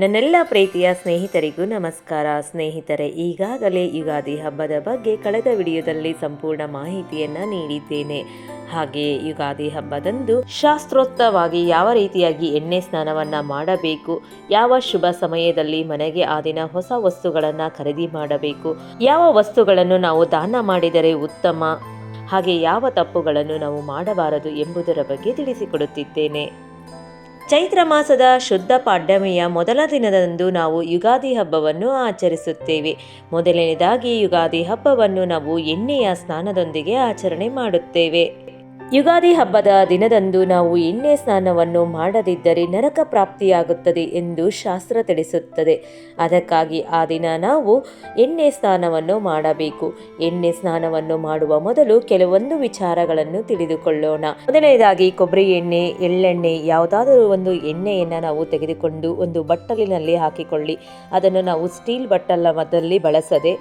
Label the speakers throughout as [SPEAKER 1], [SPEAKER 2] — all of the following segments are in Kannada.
[SPEAKER 1] ನನ್ನೆಲ್ಲ ಪ್ರೀತಿಯ ಸ್ನೇಹಿತರಿಗೂ ನಮಸ್ಕಾರ. ಸ್ನೇಹಿತರೆ, ಈಗಾಗಲೇ ಯುಗಾದಿ ಹಬ್ಬದ ಬಗ್ಗೆ ಕಳೆದ ವಿಡಿಯೋದಲ್ಲಿ ಸಂಪೂರ್ಣ ಮಾಹಿತಿಯನ್ನು ನೀಡಿದ್ದೇನೆ. ಹಾಗೆ ಯುಗಾದಿ ಹಬ್ಬದಂದು ಶಾಸ್ತ್ರೋತ್ತವಾಗಿ ಯಾವ ರೀತಿಯಾಗಿ ಎಣ್ಣೆ ಸ್ನಾನವನ್ನ ಮಾಡಬೇಕು, ಯಾವ ಶುಭ ಸಮಯದಲ್ಲಿ ಮನೆಗೆ ಆ ದಿನ ಹೊಸ ವಸ್ತುಗಳನ್ನು ಖರೀದಿ ಮಾಡಬೇಕು, ಯಾವ ವಸ್ತುಗಳನ್ನು ನಾವು ದಾನ ಮಾಡಿದರೆ ಉತ್ತಮ, ಹಾಗೆ ಯಾವ ತಪ್ಪುಗಳನ್ನು ನಾವು ಮಾಡಬಾರದು ಎಂಬುದರ ಬಗ್ಗೆ ತಿಳಿಸಿಕೊಡುತ್ತಿದ್ದೇನೆ. ಚೈತ್ರ ಮಾಸದ ಶುದ್ಧ ಪಾಡ್ಯಮಿಯ ಮೊದಲ ದಿನದಂದು ನಾವು ಯುಗಾದಿ ಹಬ್ಬವನ್ನು ಆಚರಿಸುತ್ತೇವೆ. ಮೊದಲನೇದಾಗಿ ಯುಗಾದಿ ಹಬ್ಬವನ್ನು ನಾವು ಎಣ್ಣೆಯ ಸ್ನಾನದೊಂದಿಗೆ ಆಚರಣೆ ಮಾಡುತ್ತೇವೆ. ಯುಗಾದಿ ಹಬ್ಬದ ದಿನದಂದು ನಾವು ಎಣ್ಣೆ ಸ್ನಾನವನ್ನು ಮಾಡದಿದ್ದರೆ ನರಕ ಪ್ರಾಪ್ತಿಯಾಗುತ್ತದೆ ಎಂದು ಶಾಸ್ತ್ರ ತಿಳಿಸುತ್ತದೆ. ಅದಕ್ಕಾಗಿ ಆ ದಿನ ನಾವು ಎಣ್ಣೆ ಸ್ನಾನವನ್ನು ಮಾಡಬೇಕು. ಎಣ್ಣೆ ಸ್ನಾನವನ್ನು ಮಾಡುವ ಮೊದಲು ಕೆಲವೊಂದು ವಿಚಾರಗಳನ್ನು ತಿಳಿದುಕೊಳ್ಳೋಣ. ಮೊದಲನೇದಾಗಿ ಕೊಬ್ಬರಿ ಎಣ್ಣೆ, ಎಳ್ಳೆಣ್ಣೆ, ಯಾವುದಾದರೂ ಒಂದು ಎಣ್ಣೆಯನ್ನು ನಾವು ತೆಗೆದುಕೊಂಡು ಒಂದು ಬಟ್ಟಲಿನಲ್ಲಿ ಹಾಕಿಕೊಳ್ಳಿ. ಅದನ್ನು ನಾವು ಸ್ಟೀಲ್ ಬಟ್ಟಲದಲ್ಲಿ ಬಳಸದೆ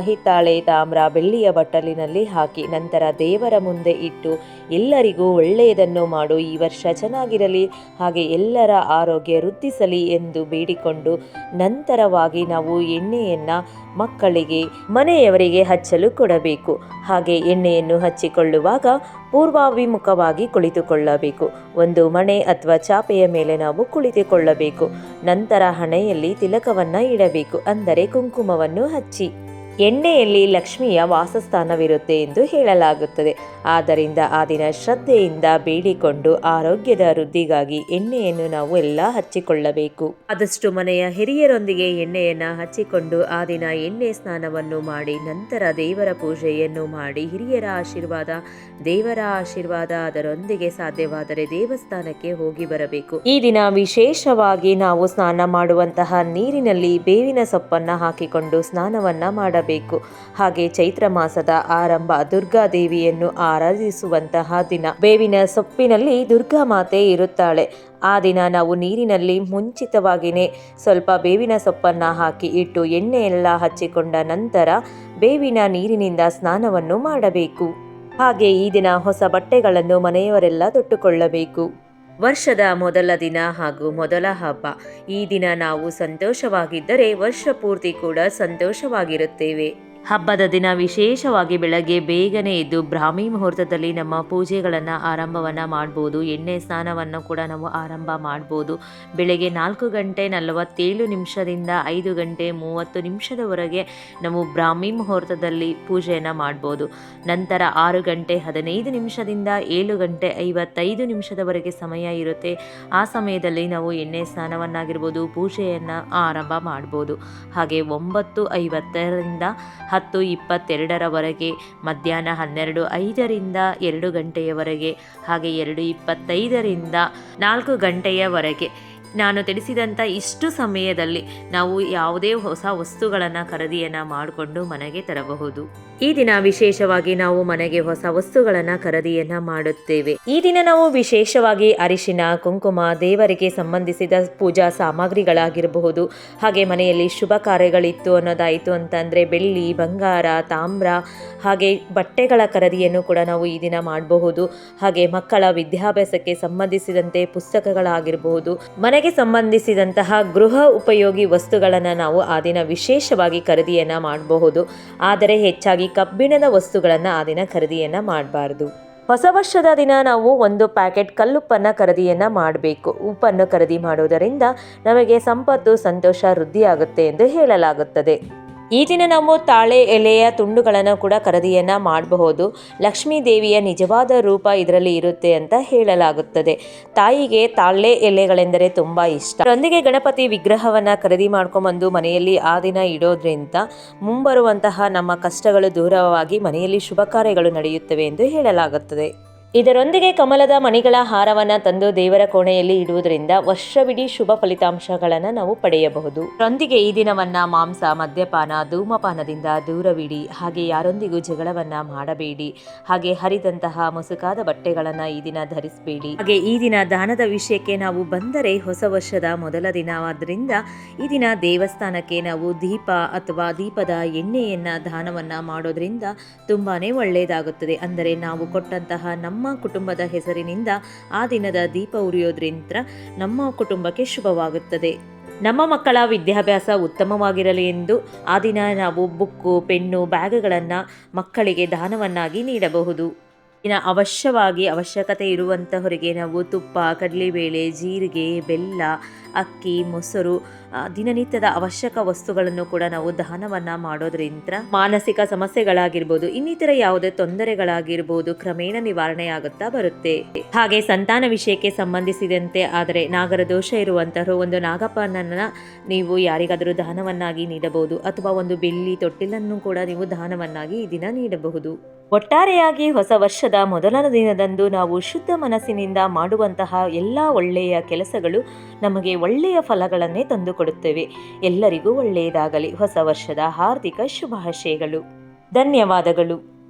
[SPEAKER 1] ಹಿತ್ತಾಳೆ, ತಾಮ್ರ, ಬೆಳ್ಳಿಯ ಬಟ್ಟಲಿನಲ್ಲಿ ಹಾಕಿ, ನಂತರ ದೇವರ ಮುಂದೆ ಇಟ್ಟು ಎಲ್ಲರಿಗೂ ಒಳ್ಳೆಯದನ್ನು ಮಾಡು. ಈ ವರ್ಷ ಚೆನ್ನಾಗಿರಲಿ, ಹಾಗೆ ಎಲ್ಲರ ಆರೋಗ್ಯ ವೃದ್ಧಿಸಲಿ ಎಂದು ಬೇಡಿಕೊಂಡು ನಂತರವಾಗಿ ನಾವು ಎಣ್ಣೆಯನ್ನು ಮಕ್ಕಳಿಗೆ, ಮನೆಯವರಿಗೆ ಹಚ್ಚಲು ಕೊಡಬೇಕು. ಹಾಗೆ ಎಣ್ಣೆಯನ್ನು ಹಚ್ಚಿಕೊಳ್ಳುವಾಗ ಪೂರ್ವಾಭಿಮುಖವಾಗಿ ಕುಳಿತುಕೊಳ್ಳಬೇಕು. ಒಂದು ಮಣೆ ಅಥವಾ ಚಾಪೆಯ ಮೇಲೆ ನಾವು ಕುಳಿತುಕೊಳ್ಳಬೇಕು. ನಂತರ ಹಣೆಯಲ್ಲಿ ತಿಲಕವನ್ನು ಇಡಬೇಕು. ಅಂದರೆ ಕುಂಕುಮವನ್ನು ಹಚ್ಚಿ. ಎಣ್ಣೆಯಲ್ಲಿ ಲಕ್ಷ್ಮಿಯ ವಾಸಸ್ಥಾನವಿರುತ್ತೆ ಎಂದು ಹೇಳಲಾಗುತ್ತದೆ. ಆದ್ದರಿಂದ ಆ ದಿನ ಶ್ರದ್ಧೆಯಿಂದ ಬೇಡಿಕೊಂಡು ಆರೋಗ್ಯದ ವೃದ್ಧಿಗಾಗಿ ಎಣ್ಣೆಯನ್ನು ನಾವು ಎಲ್ಲ ಹಚ್ಚಿಕೊಳ್ಳಬೇಕು. ಆದಷ್ಟು ಮನೆಯ ಹಿರಿಯರೊಂದಿಗೆ ಎಣ್ಣೆಯನ್ನು ಹಚ್ಚಿಕೊಂಡು ಆ ದಿನ ಎಣ್ಣೆ ಸ್ನಾನವನ್ನು ಮಾಡಿ, ನಂತರ ದೇವರ ಪೂಜೆಯನ್ನು ಮಾಡಿ, ಹಿರಿಯರ ಆಶೀರ್ವಾದ, ದೇವರ ಆಶೀರ್ವಾದ ಅದರೊಂದಿಗೆ ಸಾಧ್ಯವಾದರೆ ದೇವಸ್ಥಾನಕ್ಕೆ ಹೋಗಿ ಬರಬೇಕು. ಈ ದಿನ ವಿಶೇಷವಾಗಿ ನಾವು ಸ್ನಾನ ಮಾಡುವಂತಹ ನೀರಿನಲ್ಲಿ ಬೇವಿನ ಸೊಪ್ಪನ್ನು ಹಾಕಿಕೊಂಡು ಸ್ನಾನವನ್ನ ಮಾಡಬೇಕು. ಹಾಗೆ ಚೈತ್ರ ಮಾಸದ ಆರಂಭ ದುರ್ಗಾ ದೇವಿಯನ್ನು ಆರಾಧಿಸುವಂತಹ ದಿನ. ಬೇವಿನ ಸೊಪ್ಪಿನಲ್ಲಿ ದುರ್ಗಾ ಮಾತೆ ಇರುತ್ತಾಳೆ. ಆ ದಿನ ನಾವು ನೀರಿನಲ್ಲಿ ಮುಂಚಿತವಾಗಿಯೇ ಸ್ವಲ್ಪ ಬೇವಿನ ಸೊಪ್ಪನ್ನು ಹಾಕಿ ಇಟ್ಟು ಎಣ್ಣೆ ಎಲ್ಲ ಹಚ್ಚಿಕೊಂಡ ನಂತರ ಬೇವಿನ ನೀರಿನಿಂದ ಸ್ನಾನವನ್ನು ಮಾಡಬೇಕು. ಹಾಗೆ ಈ ದಿನ ಹೊಸ ಬಟ್ಟೆಗಳನ್ನು ಮನೆಯವರೆಲ್ಲ ತೊಟ್ಟುಕೊಳ್ಳಬೇಕು. ವರ್ಷದ ಮೊದಲ ದಿನ ಹಾಗೂ ಮೊದಲ ಹಬ್ಬ. ಈ ದಿನ ನಾವು ಸಂತೋಷವಾಗಿದ್ದರೆ ವರ್ಷ ಪೂರ್ತಿ ಕೂಡ ಸಂತೋಷವಾಗಿರುತ್ತೇವೆ. ಹಬ್ಬದ ದಿನ ವಿಶೇಷವಾಗಿ ಬೆಳಗ್ಗೆ ಬೇಗನೆ ಎದ್ದು ಬ್ರಾಹ್ಮಿ ಮುಹೂರ್ತದಲ್ಲಿ ನಮ್ಮ ಪೂಜೆಗಳನ್ನು ಆರಂಭವನ್ನು ಮಾಡ್ಬೋದು. ಎಣ್ಣೆ ಸ್ನಾನವನ್ನು ಕೂಡ ನಾವು ಆರಂಭ ಮಾಡ್ಬೋದು. ಬೆಳಗ್ಗೆ ನಾಲ್ಕು ಗಂಟೆ ನಲವತ್ತೇಳು ನಿಮಿಷದಿಂದ ಐದು ಗಂಟೆ ಮೂವತ್ತು ನಿಮಿಷದವರೆಗೆ ನಾವು ಬ್ರಾಹ್ಮಿ ಮುಹೂರ್ತದಲ್ಲಿ ಪೂಜೆಯನ್ನು ಮಾಡ್ಬೋದು. ನಂತರ ಆರು ಗಂಟೆ ಹದಿನೈದು ನಿಮಿಷದಿಂದ ಏಳು ಗಂಟೆ ಐವತ್ತೈದು ನಿಮಿಷದವರೆಗೆ ಸಮಯ ಇರುತ್ತೆ. ಆ ಸಮಯದಲ್ಲಿ ನಾವು ಎಣ್ಣೆ ಸ್ನಾನವನ್ನಾಗಿರ್ಬೋದು, ಪೂಜೆಯನ್ನು ಆರಂಭ ಮಾಡ್ಬೋದು. ಹಾಗೆ ಒಂಬತ್ತು ಐವತ್ತರಿಂದ ಹತ್ತು ಇಪ್ಪತ್ತೆರಡರವರೆಗೆ ಮಧ್ಯಾಹ್ನ ಹನ್ನೆರಡು ಐದರಿಂದ ಎರಡು ಗಂಟೆಯವರೆಗೆ ಹಾಗೆ ಎರಡು ಇಪ್ಪತ್ತೈದರಿಂದ ನಾಲ್ಕು ಗಂಟೆಯವರೆಗೆ. ನಾನು ತಿಳಿಸಿದಂಥ ಇಷ್ಟು ಸಮಯದಲ್ಲಿ ನಾವು ಯಾವುದೇ ಹೊಸ ವಸ್ತುಗಳನ್ನು ಖರೀದಿಯನ್ನು ಮಾಡಿಕೊಂಡು ಮನೆಗೆ ತರಬಹುದು. ಈ ದಿನ ವಿಶೇಷವಾಗಿ ನಾವು ಮನೆಗೆ ಹೊಸ ವಸ್ತುಗಳನ್ನು ಖರೀದಿಯನ್ನು ಮಾಡುತ್ತೇವೆ. ಈ ದಿನ ನಾವು ವಿಶೇಷವಾಗಿ ಅರಿಶಿನ, ಕುಂಕುಮ, ದೇವರಿಗೆ ಸಂಬಂಧಿಸಿದ ಪೂಜಾ ಸಾಮಗ್ರಿಗಳಾಗಿರಬಹುದು. ಹಾಗೆ ಮನೆಯಲ್ಲಿ ಶುಭ ಕಾರ್ಯಗಳಿತ್ತು ಅನ್ನೋದಾಯಿತು ಅಂತಂದರೆ ಬೆಳ್ಳಿ, ಬಂಗಾರ, ತಾಮ್ರ ಹಾಗೆ ಬಟ್ಟೆಗಳ ಖರೀದಿಯನ್ನು ಕೂಡ ನಾವು ಈ ದಿನ ಮಾಡಬಹುದು. ಹಾಗೆ ಮಕ್ಕಳ ವಿದ್ಯಾಭ್ಯಾಸಕ್ಕೆ ಸಂಬಂಧಿಸಿದಂತೆ ಪುಸ್ತಕಗಳಾಗಿರಬಹುದು. ಮನೆಗೆ ಸಂಬಂಧಿಸಿದಂತಹ ಗೃಹ ಉಪಯೋಗಿ ವಸ್ತುಗಳನ್ನು ನಾವು ಆ ದಿನ ವಿಶೇಷವಾಗಿ ಖರೀದಿಯನ್ನು ಮಾಡಬಹುದು. ಆದರೆ ಹೆಚ್ಚಾಗಿ ಕಬ್ಬಿಣದ ವಸ್ತುಗಳನ್ನು ಆ ದಿನ ಖರೀದಿಯನ್ನು ಮಾಡಬಾರ್ದು. ಹೊಸ ವರ್ಷದ ದಿನ ನಾವು ಒಂದು ಪ್ಯಾಕೆಟ್ ಕಲ್ಲುಪ್ಪನ್ನು ಖರೀದಿಯನ್ನು ಮಾಡಬೇಕು. ಉಪ್ಪನ್ನು ಖರೀದಿ ಮಾಡುವುದರಿಂದ ನಮಗೆ ಸಂಪತ್ತು, ಸಂತೋಷ, ವೃದ್ಧಿಯಾಗುತ್ತೆ ಎಂದು ಹೇಳಲಾಗುತ್ತದೆ. ಈ ದಿನ ನಾವು ತಾಳೆ ಎಲೆಯ ತುಂಡುಗಳನ್ನು ಕೂಡ ಖರೀದಿಯನ್ನು ಮಾಡಬಹುದು. ಲಕ್ಷ್ಮೀ ದೇವಿಯ ನಿಜವಾದ ರೂಪ ಇದರಲ್ಲಿ ಇರುತ್ತೆ ಅಂತ ಹೇಳಲಾಗುತ್ತದೆ. ತಾಯಿಗೆ ತಾಳೆ ಎಲೆಗಳೆಂದರೆ ತುಂಬ ಇಷ್ಟ. ಅದರೊಂದಿಗೆ ಗಣಪತಿ ವಿಗ್ರಹವನ್ನು ಖರೀದಿ ಮಾಡ್ಕೊಂಬಂದು ಮನೆಯಲ್ಲಿ ಆ ದಿನ ಇಡೋದ್ರಿಂದ ಮುಂಬರುವಂತಹ ನಮ್ಮ ಕಷ್ಟಗಳು ದೂರವಾಗಿ ಮನೆಯಲ್ಲಿ ಶುಭ ಕಾರ್ಯಗಳು ನಡೆಯುತ್ತವೆ ಎಂದು ಹೇಳಲಾಗುತ್ತದೆ. ಇದರೊಂದಿಗೆ ಕಮಲದ ಮಣಿಗಳ ಹಾರವನ್ನು ತಂದು ದೇವರ ಕೋಣೆಯಲ್ಲಿ ಇಡುವುದರಿಂದ ವರ್ಷವಿಡೀ ಶುಭ ಫಲಿತಾಂಶಗಳನ್ನು ನಾವು ಪಡೆಯಬಹುದು. ಇದರೊಂದಿಗೆ ಈ ದಿನವನ್ನ ಮಾಂಸ, ಮದ್ಯಪಾನ, ಧೂಮಪಾನದಿಂದ ದೂರವಿಡಿ, ಹಾಗೆ ಯಾರೊಂದಿಗೂ ಜಗಳವನ್ನ ಮಾಡಬೇಡಿ, ಹಾಗೆ ಹರಿದಂತಹ ಮುಸುಕಾದ ಬಟ್ಟೆಗಳನ್ನು ಈ ದಿನ ಧರಿಸಬೇಡಿ. ಹಾಗೆ ಈ ದಿನ ದಾನದ ವಿಷಯಕ್ಕೆ ನಾವು ಬಂದರೆ ಹೊಸ ವರ್ಷದ ಮೊದಲ ದಿನವಾದ್ದರಿಂದ ಈ ದಿನ ದೇವಸ್ಥಾನಕ್ಕೆ ನಾವು ದೀಪ ಅಥವಾ ದೀಪದ ಎಣ್ಣೆಯನ್ನ ದಾನವನ್ನ ಮಾಡೋದ್ರಿಂದ ತುಂಬಾನೇ ಒಳ್ಳೆಯದಾಗುತ್ತದೆ ಅಂದರೆ ನಾವು ಕೊಟ್ಟಂತಹ ನಮ್ಮ ಕುಟುಂಬದ ಹೆಸರಿನಿಂದ ಆ ದಿನದ ದೀಪ ಉರಿಯೋದ್ರಿಂದ ನಮ್ಮ ಕುಟುಂಬಕ್ಕೆ ಶುಭವಾಗುತ್ತದೆ. ನಮ್ಮ ಮಕ್ಕಳ ವಿದ್ಯಾಭ್ಯಾಸ ಉತ್ತಮವಾಗಿರಲಿ ಎಂದು ಆ ದಿನ ನಾವು ಬುಕ್ಕು, ಪೆನ್ನು, ಬ್ಯಾಗ್ಗಳನ್ನು ಮಕ್ಕಳಿಗೆ ದಾನವನ್ನಾಗಿ ನೀಡಬಹುದು. ಇನ್ನು ಅವಶ್ಯವಾಗಿ ಅವಶ್ಯಕತೆ ಇರುವಂತಹವರಿಗೆ ನಾವು ತುಪ್ಪ, ಕಡಲೆಬೇಳೆ, ಜೀರಿಗೆ, ಬೆಲ್ಲ ಅಕ್ಕಿ, ಮೊಸರು ದಿನನಿತ್ಯದ ಅವಶ್ಯಕ ವಸ್ತುಗಳನ್ನು ಕೂಡ ನಾವು ದಾನವನ್ನ ಮಾಡೋದ್ರಿಂದ ಮಾನಸಿಕ ಸಮಸ್ಯೆಗಳಾಗಿರ್ಬೋದು, ಇನ್ನಿತರ ಯಾವುದೇ ತೊಂದರೆಗಳಾಗಿರ್ಬೋದು ಕ್ರಮೇಣ ನಿವಾರಣೆ ಆಗುತ್ತಾ ಬರುತ್ತೆ. ಹಾಗೆ ಸಂತಾನ ವಿಷಯಕ್ಕೆ ಸಂಬಂಧಿಸಿದಂತೆ ಆದರೆ ನಾಗರ ದೋಷ ಇರುವಂತಹ ಒಂದು ನಾಗಪ್ಪನನ್ನ ನೀವು ಯಾರಿಗಾದರೂ ದಾನವನ್ನಾಗಿ ನೀಡಬಹುದು ಅಥವಾ ಒಂದು ಬೆಳ್ಳಿ ತೊಟ್ಟಿಲನ್ನು ಕೂಡ ನೀವು ದಾನವನ್ನಾಗಿ ಈ ದಿನ ನೀಡಬಹುದು. ಒಟ್ಟಾರೆಯಾಗಿ ಹೊಸ ವರ್ಷದ ಮೊದಲ ದಿನದಂದು ನಾವು ಶುದ್ಧ ಮನಸ್ಸಿನಿಂದ ಮಾಡುವಂತಹ ಎಲ್ಲ ಒಳ್ಳೆಯ ಕೆಲಸಗಳು ನಮಗೆ ಒಳ್ಳೆಯ ಫಲಗಳನ್ನೇ ತಂದುಕೊಡುತ್ತವೆ. ಎಲ್ಲರಿಗೂ ಒಳ್ಳೆಯದಾಗಲಿ. ಹೊಸ ವರ್ಷದ ಹಾರ್ದಿಕ ಶುಭಾಶಯಗಳು. ಧನ್ಯವಾದಗಳು.